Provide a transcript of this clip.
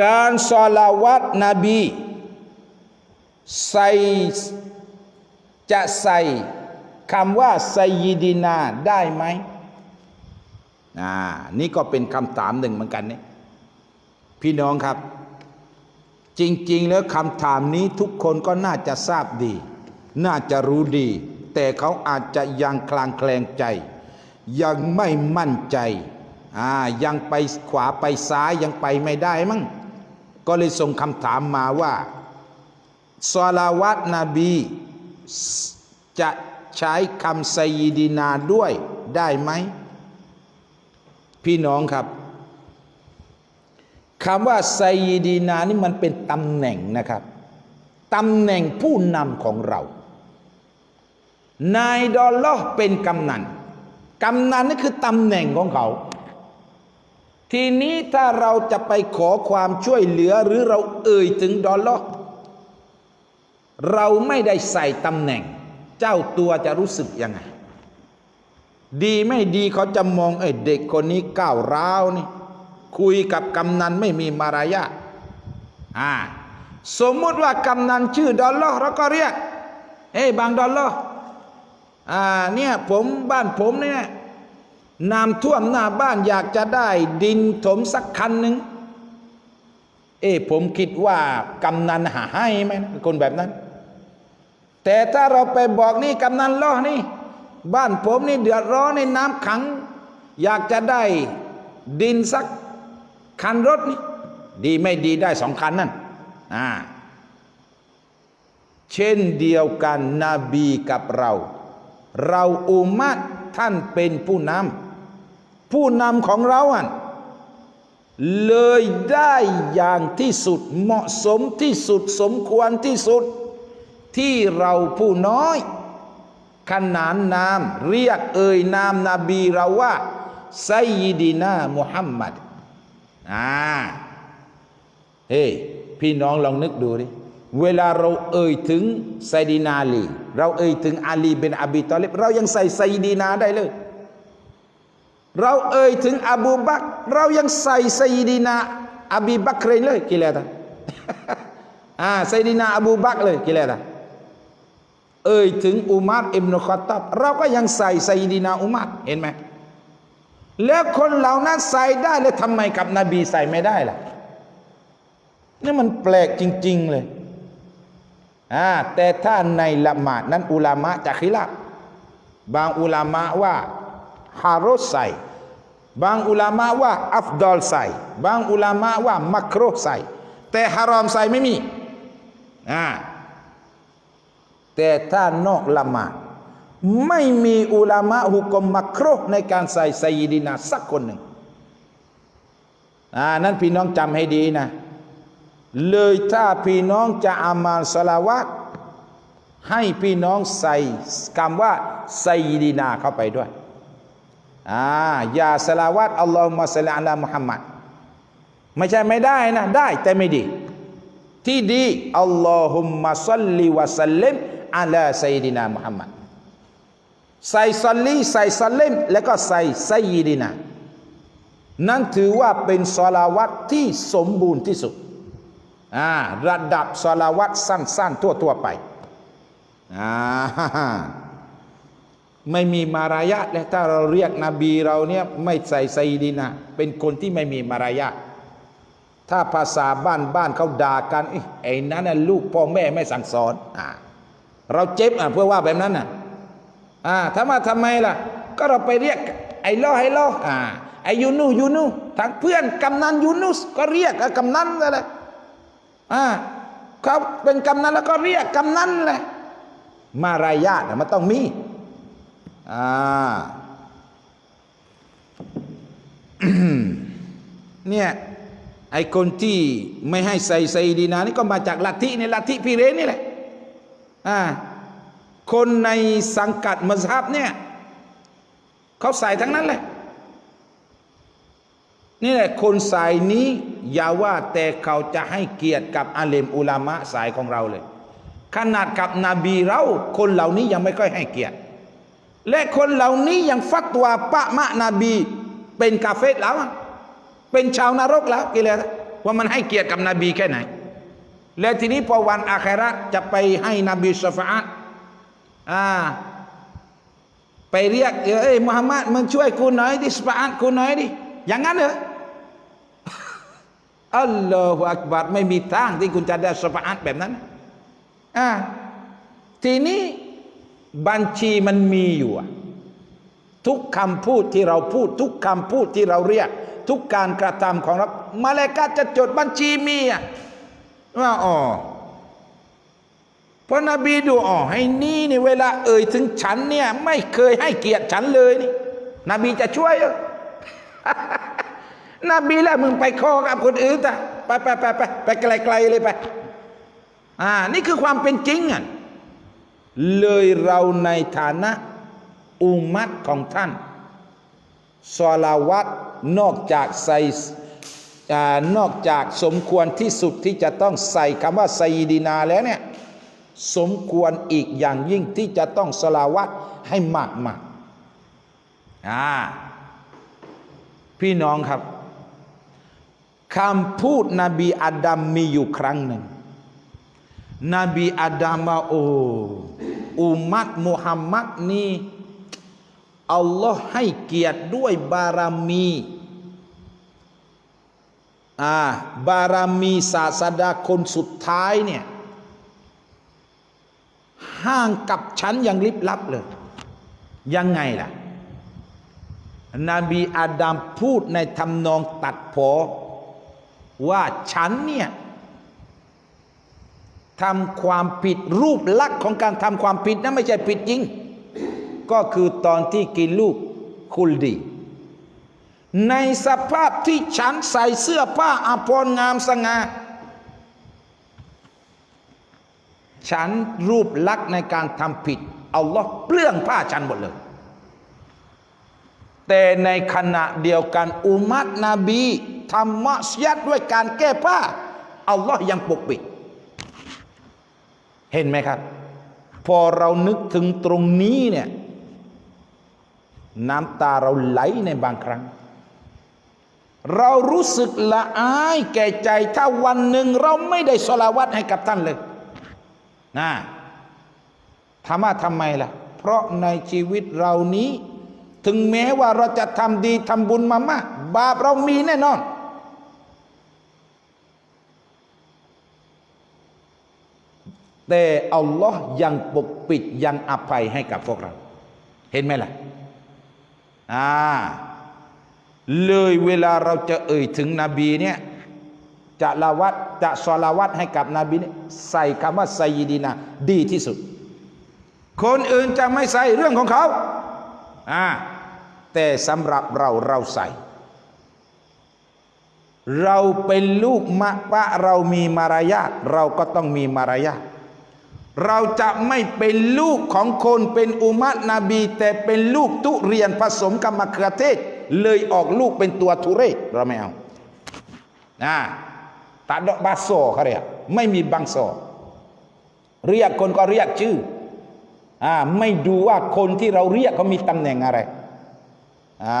การสลาวัตนบี ใส่จะใส่คำว่าไซยิดีนาได้ไหมอ่านี่ก็เป็นคำถามหนึ่งเหมือนกันเนี่ยพี่น้องครับ จริง ๆ แล้วคำถามนี้ทุกคนก็น่าจะทราบดี น่าจะรู้ดี แต่เขาอาจจะยังคลางแคลงใจ ยังไม่มั่นใจอ่ายังไปขวาไปซ้ายยังไปไม่ได้มั้ง ก็เลยส่งคำถามมาว่าสลาวัตนบีจะใช้คำไซยิดีนาด้วยได้ไหม พี่น้องครับคำว่าไซยิดีนานี่มันเป็นตำแหน่งนะครับตำแหน่งผู้นำของเรา นายดอลล์เป็นกำนัน กำนันนี่คือตำแหน่งของเขา ทีนี้ถ้าเราจะไปขอความช่วยเหลือหรือเราเอ่ยถึงดอลลาร์เราไม่ได้ใส่ตำแหน่ง เจ้าตัวจะรู้สึกยังไง ดีไม่ดีเขาจะมองไอ้เด็กคนนี้ก้าวร้าวนี่ คุยกับกำนันไม่มีมารยาทอ่าสมมติว่ากำนันชื่อดอลลาร์เราก็เรียกเอ้ยบางดอลลาร์อ่าเนี่ยผมบ้านผมเนี่ย น้ำท่วมหน้าบ้านอยากจะได้ดินถมสักคันหนึ่งเอ้ผมคิดว่ากำนันหาให้ไหมคนแบบนั้น แต่ถ้าเราไปบอกนี่กำนันล้อนี่ บ้านผมนี่เดือดร้อนในน้ำขัง อยากจะได้ดินสักคันรถนี่ดีไม่ดีได้สองคันนั่นอ่าเช่นเดียวกันนบีกับเรา เราอุมัตท่านเป็นผู้นำ ผู้นำของเราอะเลยได้อย่างที่สุดเหมาะสมที่สุดสมควรที่สุด ที่เราผู้น้อย ขนานนาม เรียกเอ่ยนามนาบีเราว่าไซยิดีนามุฮัมมัดอ่าเฮ้พี่น้องลองนึกดูดิเวลาเราเอ่ยถึงไซดีนาลี เราเอ่ยถึงอาลีเป็นอบีตอลิบเรายังใส่ไซดีนาได้เลย เราเอ่ยถึงอบูบักเรายังใส่ไซดีนาอบีบักรเลยกี่แล้วตาอ่าไซดีนาอบูบักเลยกี่แล้วตาเอ่ยถึงอุมัรอิบนุคอตับเราก็ยังใส่ไซดีนาอุมัรเห็นไหมแล้วคนเหล่านั้นใส่ได้แล้วทำไมกับนบีใส่ไม่ได้ล่ะนี่มันแปลกจริง ๆ เลยอ่าแต่ถ้าในละหมาดนั้นอุลามะจะคิลาบบางอุลามะว่า ฮารอสใส่ บางอุลามะว่าอัฟดอลใส่ บางอุลามะว่ามักรใส่ แต่ฮารอมใส่ไม่มีอ่าแต่ถ้านอกละหมาดไม่มีอุลามะฮุกมมักโรในการใส่ไซยิดีนาสักคนหนึ่งอ่านั้นพี่น้องจำให้ดีนะ เลยถ้าพี่น้องจะอามาลสลาวัตให้พี่น้องใส่คำว่าไซยิดีนาเข้าไปด้วย อ่าอย่าสลาวัตอัลลอฮุมะสัลลัลลอฮมุฮัมมัดไม่ใช่ไม่ได้นะ ได้แต่ไม่ดี ที่ดีอัลลอฮุมมะซัลลิวะสัลลิมอาลาไซยินามุฮัมมัดใส่ซัลลีใส่สัลลิมแล้วก็ใส่ไซยดินานั่นถือว่าเป็นสลาวัตที่สมบูรณ์ที่สุดอ่าระดับสลาวัตสั้นๆ ทั่ว ๆ ไปอ่า ไม่มีมารยาทและถ้าเราเรียกนบีเราเนี่ยไม่ใส่ไซดินาเป็นคนที่ไม่มีมารยาทถ้าภาษาบ้านบ้านเขาด่ากันไอ้นั้นน่ะลูกพ่อแม่ไม่สั่งสอนอ่าเราเจ็บอะเพื่อว่าแบบนั้นน่ะอ่าถ้ามาทำไมล่ะ ก็เราไปเรียก ไอ้ล่อไอ้ล่ออ่าไอ้ยูนูยูนูทางเพื่อนกำนันยูนุสก็เรียกกำนันอะไรอ่าเขาเป็นกำนันแล้วก็เรียกกำนันเลยมารยาทมันต้องมี อ่าเนี่ยไอคนที่ไม่ให้ใส่ไซดีนานี่ก็มาจากลัทธิในลัทธิพิเรนนี่แหละอ่าคนในสังกัดมัสฮับเนี่ยเขาใส่ทั้งนั้นแหละนี่แหละคนสายนี้อย่าว่าแต่เขาจะให้เกียรติกับอาเลมอุลามะสายของเราเลย ขนาดกับนบีเราคนเหล่านี้ยังไม่ค่อยให้เกียรติ และคนเหล่านี้ยังฟัตวาปะมะนบี เป็นกาเฟตแล้ว เป็นชาวนรกแล้วกี่เลยว่ามันให้เกียรติกับนบีแค่ไหน แล้วทีนี้พอวันอาคราจะไปให้นบีสฟาตอ่าไปเรียกเอ้ยมุฮัมมัดมึงช่วยกูหน่อยดิสฟาตกูหน่อยดิอย่างนั้นเหรออัลลอฮฺอักบัรไม่มีทางที่คุณจะได้สฟาตแบบนั้นอ่าทีนี้ บัญชีมันมีอยู่ทุกคำพูดที่เราพูด ทุกคำพูดที่เราเรียก ทุกการกระทำของเรามาเลกัดจะจดบัญชีมีอะว่าอ๋อเพราะนบีดูอ๋อให้นี่นี่เวลาเอ่ยถึงฉันเนี่ย ไม่เคยให้เกียรติฉันเลยนี่ นบีจะช่วยเหรอนบีแล้วมึงไปคอกับคนอื่นแต่ไปไปไปไปไปไกลๆเลยไป อ่า นี่คือความเป็นจริงอะ เลยเราในฐานะอุมัตของท่านซอลาวัตนอกจากใส่นอกจากสมควรที่สุดที่จะต้องใส่คำว่าไซดีนาแล้วเนี่ยสมควรอีกอย่างยิ่งที่จะต้องสลาวัตให้มากมากอ่าพี่น้องครับคำพูดนบีอาดัมมีอยู่ครั้งหนึ่ง นบีอาดัมว่าโอ้อุมัตมุฮัมมัดนี่อัลลอฮ์ให้เกียรติด้วยบารมีอ่าบารมีศาสดาคนสุดท้ายเนี่ยห่างกับฉันอย่างลิบลับเลย ยังไงล่ะ นบีอาดัมพูดในทำนองตัดพอว่าฉันเนี่ย ทำความผิดรูปลักษณ์ของการทำความผิดนะไม่ใช่ผิดจริง ก็คือตอนที่กินลูกคุลดี ในสภาพที่ฉันใส่เสื้อผ้าอภรณ์งามสง่าฉันรูปลักษณ์ในการทำผิดอัลลอฮ์เปลื้องผ้าฉันหมดเลย แต่ในขณะเดียวกันอุมัตนบีทำมัสยัดด้วยการแก้ผ้าอัลลอฮ์ยังปกปิด เห็นไหมครับ พอเรานึกถึงตรงนี้เนี่ยน้ำตาเราไหลในบางครั้ง เรารู้สึกละอายแก่ใจถ้าวันหนึ่งเราไม่ได้สลาวัตให้กับท่านเลยนะถามว่าทำไมล่ะ เพราะในชีวิตเรานี้ ถึงแม้ว่าเราจะทำดีทำบุญมามากบาปเรามีแน่นอน แต่อัลลอฮ์ยังปกปิดยังอภัยให้กับพวกเรา เห็นไหมล่ะอ่าเลยเวลาเราจะเอ่ยถึงนบีเนี่ยจะละวัดจะสลาวัดให้กับนบีเนี่ยใส่คำว่าไซยิดีนาดีที่สุด คนอื่นจะไม่ใส่เรื่องของเขาอ่าแต่สำหรับเราเราใส่ เราเป็นลูกมะปะเรามีมารยาทเราก็ต้องมีมารยาท เราจะไม่เป็นลูกของคนเป็นอุมัตนบี แต่เป็นลูกทุเรียนผสมกับมะเขือเทศ เลยออกลูกเป็นตัวทุเรศเราไม่เอานะตาดอกบาโซเขาเรียกไม่มีบังโซเรียกคนก็เรียกชื่ออ่าไม่ดูว่าคนที่เราเรียกเขามีตำแหน่งอะไรอ่า